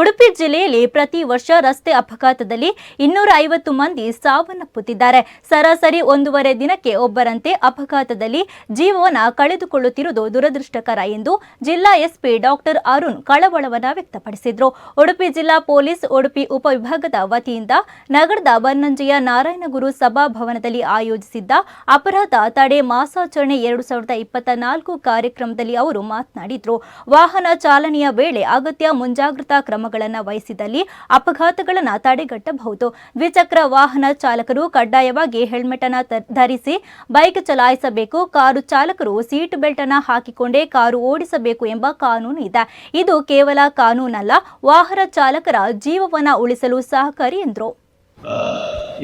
ಉಡುಪಿ ಜಿಲ್ಲೆಯಲ್ಲಿ ಪ್ರತಿ ವರ್ಷ ರಸ್ತೆ ಅಪಘಾತದಲ್ಲಿ ಇನ್ನೂರ ಐವತ್ತು ಮಂದಿ ಸಾವನ್ನಪ್ಪುತ್ತಿದ್ದಾರೆ. ಸರಾಸರಿ ಒಂದೂವರೆ ದಿನಕ್ಕೆ ಒಬ್ಬರಂತೆ ಅಪಘಾತದಲ್ಲಿ ಜೀವನ ಕಳೆದುಕೊಳ್ಳುತ್ತಿರುವುದು ದುರದೃಷ್ಟಕರ ಎಂದು ಜಿಲ್ಲಾ ಎಸ್ಪಿ ಡಾಕ್ಟರ್ ಅರುಣ್ ಕಳವಳವನ್ನು ವ್ಯಕ್ತಪಡಿಸಿದರು. ಉಡುಪಿ ಜಿಲ್ಲಾ ಪೊಲೀಸ್, ಉಡುಪಿ ಉಪವಿಭಾಗದ ವತಿಯಿಂದ ನಗರದ ಬನ್ನಂಜೆಯ ನಾರಾಯಣಗುರು ಸಭಾಭವನದಲ್ಲಿ ಆಯೋಜಿಸಿದ್ದ ಅಪರಾಧ ತಡೆ ಮಾಸಾಚರಣೆ ಎರಡು ಸಾವಿರದ ಇಪ್ಪತ್ತ ನಾಲ್ಕು ಕಾರ್ಯಕ್ರಮದಲ್ಲಿ ಅವರು ಮಾತನಾಡಿದರು. ವಾಹನ ಚಾಲನೆಯ ವೇಳೆ ಅಗತ್ಯ ಮುಂಜಾಗ್ರತಾ ಕ್ರಮಗಳನ್ನು ವಹಿಸಿದಲ್ಲಿ ಅಪಘಾತಗಳನ್ನು ತಡೆಗಟ್ಟಬಹುದು. ದ್ವಿಚಕ್ರ ವಾಹನ ಚಾಲಕರು ಕಡ್ಡಾಯವಾಗಿ ಹೆಲ್ಮೆಟ್ ಅನ್ನು ಧರಿಸಿ ಬೈಕ್ ಚಲಾಯಿಸಬೇಕು. ಕಾರು ಚಾಲಕರು ಸೀಟ್ ಬೆಲ್ಟ್ ಅನ್ನು ಹಾಕಿಕೊಂಡೇ ಕಾರು ಓಡಿಸಬೇಕು ಎಂಬ ಕಾನೂನು ಇದೆ. ಇದು ಕೇವಲ ಕಾನೂನಲ್ಲ, ವಾಹನ ಚಾಲಕರ ಜೀವವನ್ನು ಉಳಿಸಲು ಸಹಕಾರಿ ಎಂದರು.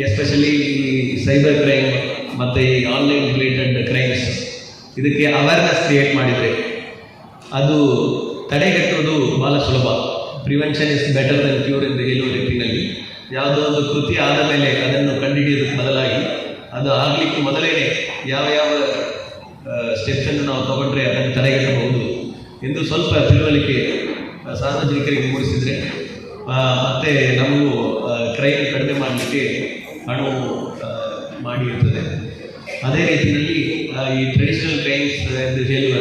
ಎಸ್ಪೆಷಲಿ ಸೈಬರ್ ಕ್ರೈಮ್ ಮತ್ತು ಈ ಆನ್ಲೈನ್ ರಿಲೇಟೆಡ್ ಕ್ರೈಮ್ಸ್, ಇದಕ್ಕೆ ಅವೇರ್ನೆಸ್ ಕ್ರಿಯೇಟ್ ಮಾಡಿದರೆ ಅದು ತಡೆಗಟ್ಟುವುದು ಭಾಳ ಸುಲಭ. Prevention is better than cure ಎಂದು ಹೇಳುವ ರೀತಿಯಲ್ಲಿ ಯಾವುದೋ ಒಂದು ಕೃತಿ ಆದ ಮೇಲೆ ಅದನ್ನು ಕಂಡುಹಿಡಿಯೋದಕ್ಕೆ ಬದಲಾಗಿ ಅದು ಆಗಲಿಕ್ಕೆ ಮೊದಲೇ ಯಾವ ಯಾವ ಸ್ಟೆಪ್ಸನ್ನು ನಾವು ತಗೊಂಡ್ರೆ ಅದನ್ನು ತಡೆಗಟ್ಟಬಹುದು ಎಂದು ಸ್ವಲ್ಪ ತಿಳುವಳಿಕೆ ಸಾರ್ವಜನಿಕರಿಗೆ ಮೂಡಿಸಿದರೆ ಮತ್ತೆ ನಮಗೂ ಕ್ರೈಮ್ ಕಡಿಮೆ ಮಾಡಲಿಕ್ಕೆ ಆ, ಮಾಡಿರುತ್ತದೆ. ಅದೇ ರೀತಿಯಲ್ಲಿ ಈ ಟ್ರೆಡಿಷನಲ್ ಕ್ರೈಮ್ಸ್ ಎಂದು ಹೇಳುವ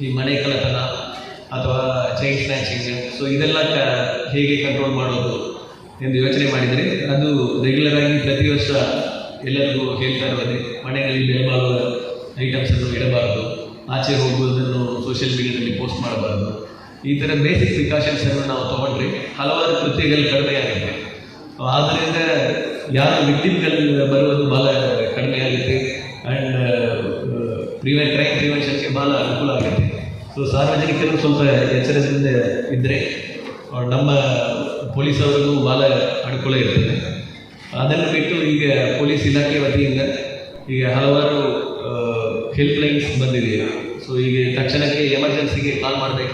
ಈ ಮನೆ ಕಳ್ಳತನ ಅಥವಾ ಚೈನ್ ಸ್ನ್ಯಾಚಿಂಗ್ ಸೊ ಇದೆಲ್ಲ ಹೇಗೆ ಕಂಟ್ರೋಲ್ ಮಾಡೋದು ಎಂದು ಯೋಚನೆ ಮಾಡಿದರೆ, ಅದು ರೆಗ್ಯುಲರ್ ಆಗಿ ಪ್ರತಿ ವರ್ಷ ಎಲ್ಲರಿಗೂ ಹೇಳ್ತಾ ಮನೆಗಳಲ್ಲಿ ಮನೆಯಲ್ಲಿ ಐಟಮ್ಸ್ ಐಟಮ್ಸನ್ನು ಇಡಬಾರದು, ಆಚೆ ಹೋಗುವುದನ್ನು ಸೋಷಿಯಲ್ ಮೀಡಿಯಾದಲ್ಲಿ ಪೋಸ್ಟ್ ಮಾಡಬಾರದು. ಈ ಥರ ಬೇಸಿಕ್ ಪ್ರಿಕಾಷನ್ಸನ್ನು ನಾವು ತೊಗೊಂಡ್ರೆ ಹಲವಾರು ಕೃತ್ಯಗಳು ಕಡಿಮೆ ಆಗುತ್ತೆ ಆದ್ದರಿಂದ ಯಾರು ವಿಕ್ಟಿಮ್ಗಳು ಬರುವುದು ಭಾಳ ಕಡಿಮೆ ಆಗುತ್ತೆ ಆ್ಯಂಡ್ ಪ್ರಿವೆ ಕ್ರೈಮ್ ಪ್ರಿವೆನ್ಷನ್ಗೆ ಭಾಳ ಅನುಕೂಲ ಆಗುತ್ತೆ. ಸೊ ಸಾರ್ವಜನಿಕರು ಸ್ವಲ್ಪ ಎಚ್ಚರದಿಂದ ಇದ್ದರೆ ನಮ್ಮ ಪೊಲೀಸವರಿಗೂ ಭಾಳ ಅನುಕೂಲ ಇರ್ತದೆ. ಅದನ್ನು ಬಿಟ್ಟು ಈಗ ಪೊಲೀಸ್ ಇಲಾಖೆ ವತಿಯಿಂದ ಈಗ ಹಲವಾರು ಹೆಲ್ಪ್ ಲೈನ್ಸ್ ಬಂದಿದೆ ಸೊ ಈಗ ತಕ್ಷಣಕ್ಕೆ ಎಮರ್ಜೆನ್ಸಿಗೆ ಕಾಲ್ ಮಾಡಬೇಕು.